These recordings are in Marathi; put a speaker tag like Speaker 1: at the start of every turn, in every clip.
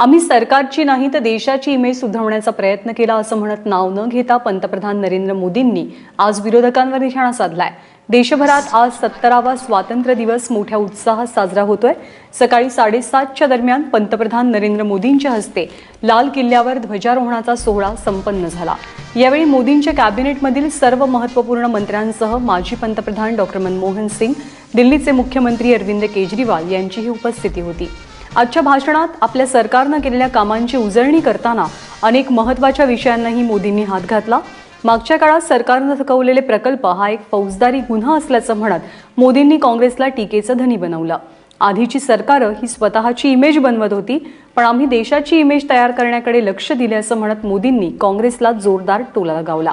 Speaker 1: आम्ही सरकारची नाही तर देशाची इमेज सुधारण्याचा प्रयत्न केला असं म्हणत नाव न घेता पंतप्रधान नरेंद्र मोदींनी आज विरोधकांवर निशाणा साधलाय. देशभरात आज सत्तरावा स्वातंत्र्य दिवस मोठ्या उत्साहात साजरा होतोय. सकाळी साडेसातच्या दरम्यान पंतप्रधान नरेंद्र मोदींच्या हस्ते लाल किल्ल्यावर ध्वजारोहणाचा सोहळा संपन्न झाला. यावेळी मोदींच्या कॅबिनेटमधील सर्व महत्त्वपूर्ण मंत्र्यांसह माजी पंतप्रधान डॉक्टर मनमोहन सिंग दिल्लीचे मुख्यमंत्री अरविंद केजरीवाल यांचीही उपस्थिती होती. आजच्या भाषणात आपल्या सरकारनं केलेल्या कामांची उजळणी करताना अनेक महत्त्वाच्या विषयांनाही मोदींनी हात घातला. मागच्या काळात सरकारनं थकवलेले प्रकल्प हा एक फौजदारी गुन्हा असल्याचं म्हणत मोदींनी काँग्रेसला टीकेचं धनी बनवलं. आधीची सरकारं ही स्वतःची इमेज बनवत होती पण आम्ही देशाची इमेज तयार करण्याकडे लक्ष दिले असं म्हणत मोदींनी काँग्रेसला जोरदार टोला लगावला.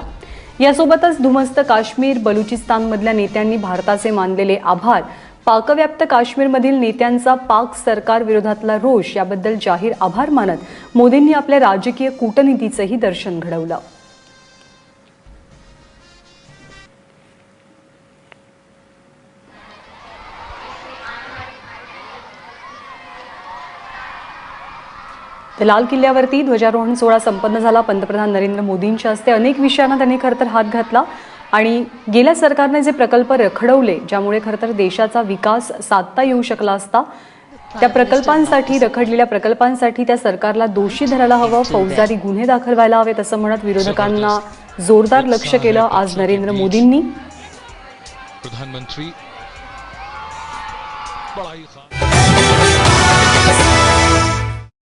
Speaker 1: यासोबतच धुमस्त काश्मीर बलुचिस्तानमधल्या नेत्यांनी भारताचे मानलेले आभार पाकव्याप्त काश्मीरमधील नेत्यांचा पाक सरकार विरोधातला रोष याबद्दल जाहीर आभार मानत मोदींनी आपल्या राजकीय कूटनीतीचंही दर्शन घडवलं. तर लाल किल्ल्यावरती ध्वजारोहण सोहळा संपन्न झाला. पंतप्रधान नरेंद्र मोदींच्या हस्ते अनेक विषयांना त्यांनी खरं तर हात घातला. आणि गेल्या सरकारने जे प्रकल्प रखडवले ज्यामुळे खरं तर देशाचा विकास साधता येऊ शकला असता त्या प्रकल्पांसाठी रखडलेल्या प्रकल्पांसाठी त्या सरकारला दोषी धरायला हवं फौजदारी गुन्हे दाखल व्हायला हवेत असं म्हणत विरोधकांना जोरदार लक्ष केलं आज नरेंद्र मोदींनी.
Speaker 2: प्रधानमंत्री